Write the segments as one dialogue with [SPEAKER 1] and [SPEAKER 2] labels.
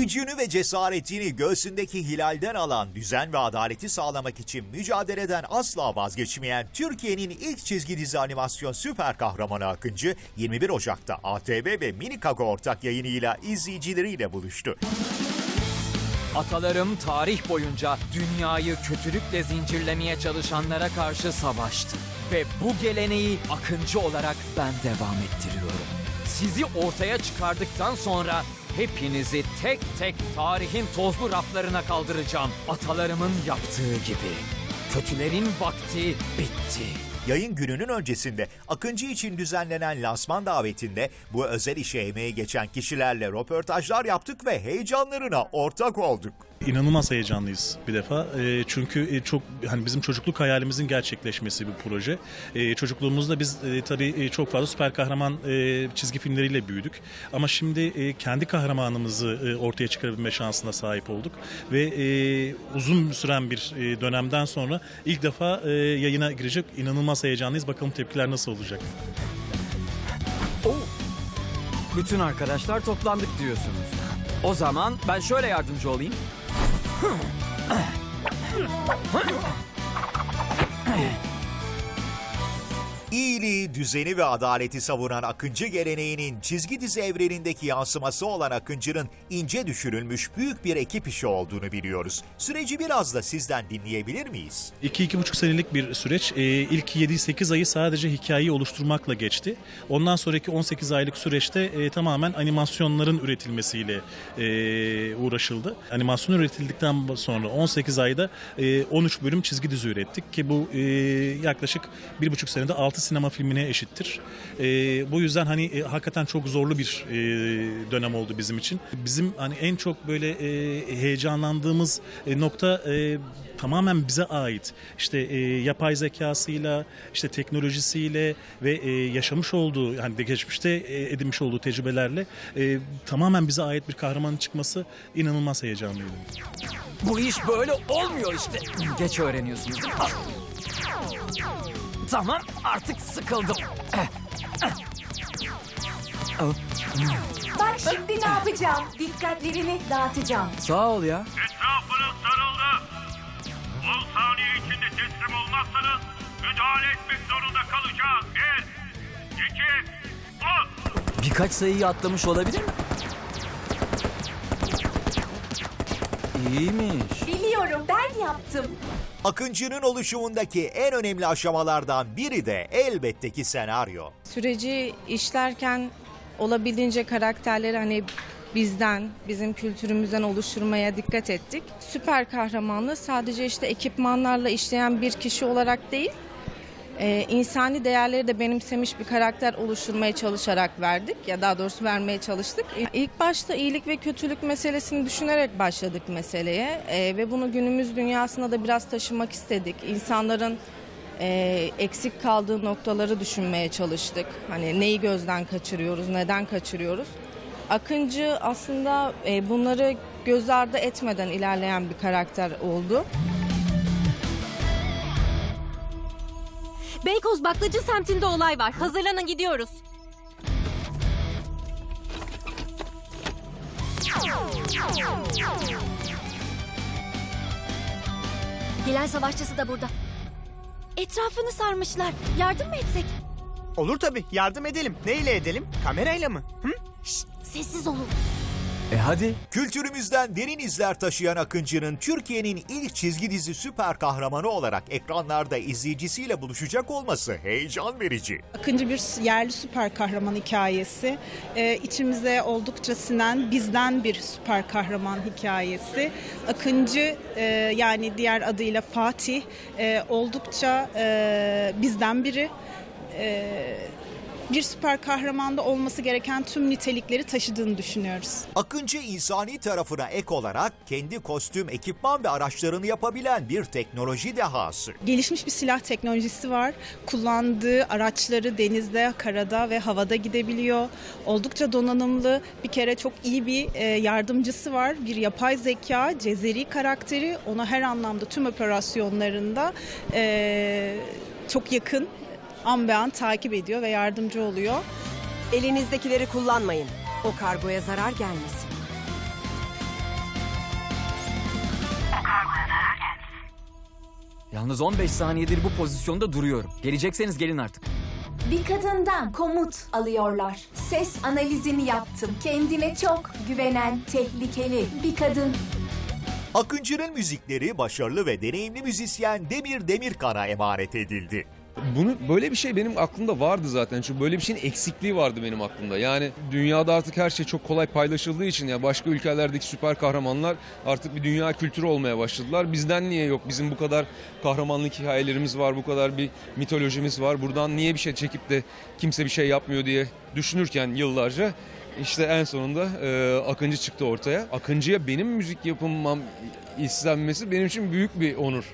[SPEAKER 1] Gücünü ve cesaretini göğsündeki hilalden alan düzen ve adaleti sağlamak için mücadeleden asla vazgeçmeyen Türkiye'nin ilk çizgi dizi animasyon süper kahramanı Akıncı 21 Ocak'ta ATV ve Minikago ortak yayınıyla izleyicileriyle buluştu.
[SPEAKER 2] Atalarım tarih boyunca dünyayı kötülükle zincirlemeye çalışanlara karşı savaştı. Ve bu geleneği akıncı olarak ben devam ettiriyorum. Sizi ortaya çıkardıktan sonra hepinizi tek tek tarihin tozlu raflarına kaldıracağım. Atalarımın yaptığı gibi. Kötülerin vakti bitti.
[SPEAKER 1] Yayın gününün öncesinde Akıncı için düzenlenen lansman davetinde bu özel işe emeği geçen kişilerle röportajlar yaptık ve heyecanlarına ortak olduk.
[SPEAKER 3] İnanılmaz heyecanlıyız bir defa. E, çünkü e, çok hani bizim çocukluk hayalimizin gerçekleşmesi bir proje. E, çocukluğumuzda biz e, tabii e, çok fazla süper kahraman e, çizgi filmleriyle büyüdük. Ama şimdi e, kendi kahramanımızı e, ortaya çıkarabilme şansına sahip olduk ve e, uzun süren bir e, dönemden sonra ilk defa e, yayına girecek. İnanılmaz heyecanlıyız. Bakalım tepkiler nasıl olacak.
[SPEAKER 2] Oo. Bütün arkadaşlar toplandık diyorsunuz. O zaman ben şöyle yardımcı olayım.
[SPEAKER 1] İyiliği, düzeni ve adaleti savunan Akıncı geleneğinin çizgi dizi evrenindeki yansıması olan Akıncı'nın ince düşürülmüş büyük bir ekip işi olduğunu biliyoruz. Süreci biraz da sizden dinleyebilir miyiz?
[SPEAKER 3] 2-2,5 senelik bir süreç. Ee, ilk 7-8 ayı sadece hikayeyi oluşturmakla geçti. Ondan sonraki 18 aylık süreçte e, tamamen animasyonların üretilmesiyle e, uğraşıldı. Animasyon üretildikten sonra 18 ayda e, 13 bölüm çizgi dizi ürettik ki bu e, yaklaşık 1,5 senede 6 sinema filmine eşittir. E, bu yüzden hani e, hakikaten çok zorlu bir e, dönem oldu bizim için. Bizim hani en çok böyle e, heyecanlandığımız e, nokta e, tamamen bize ait. İşte e, yapay zekasıyla, işte teknolojisiyle ve e, yaşamış olduğu, yani de geçmişte e, edinmiş olduğu tecrübelerle e, tamamen bize ait bir kahramanın çıkması inanılmaz heyecanlıydı.
[SPEAKER 2] Bu iş böyle olmuyor işte. Geç öğreniyorsunuz. Ah. Tamam artık sıkıldım. Eh, eh. Oh,
[SPEAKER 4] Bak şimdi ne yapacağım? Dikkatlerini dağıtacağım.
[SPEAKER 2] Sağ ol ya.
[SPEAKER 5] Etrafınız sarıldı. 10 saniye içinde teslim olmazsanız müdahale etmek zorunda kalacağız. 1, 2, 10.
[SPEAKER 2] Birkaç sayıyı atlamış olabilir mi? İyiymiş.
[SPEAKER 4] Biliyorum ben yaptım.
[SPEAKER 1] Akıncı'nın oluşumundaki en önemli aşamalardan biri de elbette ki senaryo.
[SPEAKER 6] süreci işlerken olabildiğince karakterleri hani bizden, bizim kültürümüzden oluşturmaya dikkat ettik. Süper kahramanlığı sadece işte ekipmanlarla işleyen bir kişi olarak değil, e, insani değerleri de benimsemiş bir karakter oluşturmaya çalışarak verdik ya daha doğrusu vermeye çalıştık. İlk başta iyilik ve kötülük meselesini düşünerek başladık meseleye E, ve bunu günümüz dünyasına da biraz taşımak istedik. İnsanların e, eksik kaldığı noktaları düşünmeye çalıştık. Hani neyi gözden kaçırıyoruz, neden kaçırıyoruz? Akıncı aslında e, bunları göz ardı etmeden ilerleyen bir karakter oldu.
[SPEAKER 7] Beykoz Baklacı semtinde olay var. Hazırlanın gidiyoruz. Gelen savaşçısı da burada. Etrafını sarmışlar. Yardım mı etsek?
[SPEAKER 8] Olur tabii yardım edelim. Neyle edelim? Kamerayla mı? Hı?
[SPEAKER 7] Şşt, sessiz olun.
[SPEAKER 2] E hadi.
[SPEAKER 1] Kültürümüzden derin izler taşıyan Akıncı'nın Türkiye'nin ilk çizgi dizi süper kahramanı olarak ekranlarda izleyicisiyle buluşacak olması heyecan verici.
[SPEAKER 9] Akıncı bir yerli süper kahraman hikayesi. Ee, içimize oldukça sinen bizden bir süper kahraman hikayesi. Akıncı e, yani diğer adıyla Fatih e, oldukça e, bizden biri. E, bir süper kahramanda olması gereken tüm nitelikleri taşıdığını düşünüyoruz.
[SPEAKER 1] Akıncı insani tarafına ek olarak kendi kostüm, ekipman ve araçlarını yapabilen bir teknoloji dehası.
[SPEAKER 9] Gelişmiş bir silah teknolojisi var. Kullandığı araçları denizde, karada ve havada gidebiliyor. Oldukça donanımlı. Bir kere çok iyi bir e, yardımcısı var. Bir yapay zeka, Cezeri karakteri. Ona her anlamda tüm operasyonlarında e, çok yakın an be an takip ediyor ve yardımcı oluyor.
[SPEAKER 10] Elinizdekileri kullanmayın. O kargoya zarar gelmesin.
[SPEAKER 11] Yalnız 15 saniyedir bu pozisyonda duruyorum. Gelecekseniz gelin artık.
[SPEAKER 4] Bir kadından komut alıyorlar. Ses analizini yaptım. Kendine çok güvenen, tehlikeli bir kadın.
[SPEAKER 1] Akıncı'nın müzikleri başarılı ve deneyimli müzisyen Demir Demirkan'a emanet edildi.
[SPEAKER 10] Bunu böyle bir şey benim aklımda vardı zaten. Çünkü böyle bir şeyin eksikliği vardı benim aklımda. Yani dünyada artık her şey çok kolay paylaşıldığı için ya başka ülkelerdeki süper kahramanlar artık bir dünya kültürü olmaya başladılar. Bizden niye yok? Bizim bu kadar kahramanlık hikayelerimiz var, bu kadar bir mitolojimiz var. Buradan niye bir şey çekip de kimse bir şey yapmıyor diye düşünürken yıllarca işte en sonunda e, Akıncı çıktı ortaya. Akıncı'ya benim müzik yapımam istenmesi benim için büyük bir onur.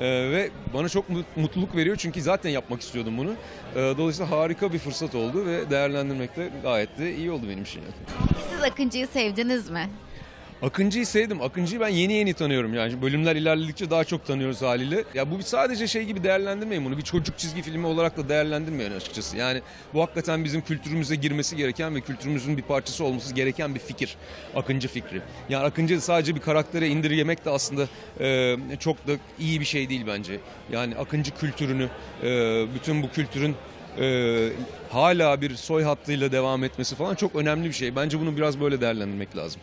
[SPEAKER 10] Ee, ve bana çok mut- mutluluk veriyor çünkü zaten yapmak istiyordum bunu. Ee, dolayısıyla harika bir fırsat oldu ve değerlendirmek de gayet de iyi oldu benim için.
[SPEAKER 7] Siz Akıncı'yı sevdiniz mi?
[SPEAKER 10] Akıncı'yı sevdim. Akıncı'yı ben yeni yeni tanıyorum yani. Bölümler ilerledikçe daha çok tanıyoruz haliyle. Ya bu sadece şey gibi değerlendirmeyin bunu. Bir çocuk çizgi filmi olarak da değerlendirmeyin açıkçası. Yani bu hakikaten bizim kültürümüze girmesi gereken ve kültürümüzün bir parçası olması gereken bir fikir. Akıncı fikri. Yani Akıncı sadece bir karaktere indirgemek de aslında e, çok da iyi bir şey değil bence. Yani Akıncı kültürünü, e, bütün bu kültürün e, hala bir soy hattıyla devam etmesi falan çok önemli bir şey. Bence bunu biraz böyle değerlendirmek lazım.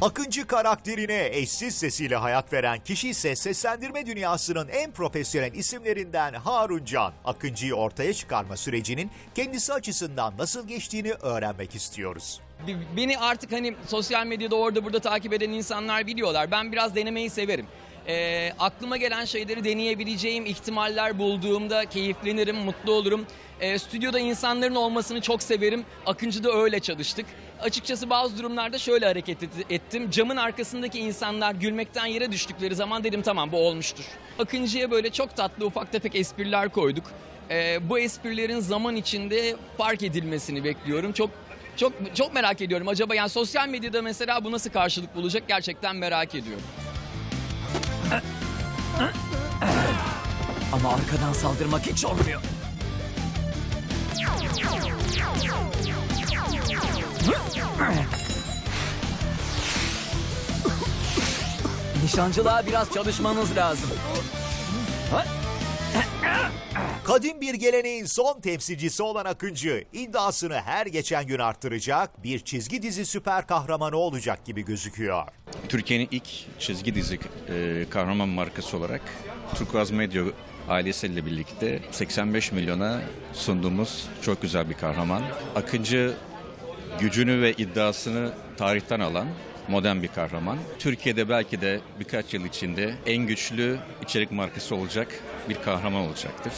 [SPEAKER 1] Akıncı karakterine eşsiz sesiyle hayat veren kişi ise seslendirme dünyasının en profesyonel isimlerinden Harun Can. Akıncı'yı ortaya çıkarma sürecinin kendisi açısından nasıl geçtiğini öğrenmek istiyoruz.
[SPEAKER 11] Beni artık hani sosyal medyada orada burada takip eden insanlar biliyorlar. Ben biraz denemeyi severim. Ee, aklıma gelen şeyleri deneyebileceğim ihtimaller bulduğumda keyiflenirim, mutlu olurum. Ee, stüdyoda insanların olmasını çok severim. Akıncı'da öyle çalıştık. Açıkçası bazı durumlarda şöyle hareket et- ettim. Camın arkasındaki insanlar gülmekten yere düştükleri zaman dedim tamam bu olmuştur. Akıncı'ya böyle çok tatlı ufak tefek espriler koyduk. Ee, bu esprilerin zaman içinde fark edilmesini bekliyorum. Çok çok çok merak ediyorum. Acaba yani sosyal medyada mesela bu nasıl karşılık bulacak gerçekten merak ediyorum. Ama arkadan saldırmak hiç olmuyor. Nişancılığa biraz çalışmanız lazım.
[SPEAKER 1] Kadim bir geleneğin son temsilcisi olan Akıncı iddiasını her geçen gün arttıracak bir çizgi dizi süper kahramanı olacak gibi gözüküyor.
[SPEAKER 12] Türkiye'nin ilk çizgi dizi e, kahraman markası olarak Turkuaz Medya ailesiyle birlikte 85 milyona sunduğumuz çok güzel bir kahraman. Akıncı gücünü ve iddiasını tarihten alan modern bir kahraman. Türkiye'de belki de birkaç yıl içinde en güçlü içerik markası olacak bir kahraman olacaktır.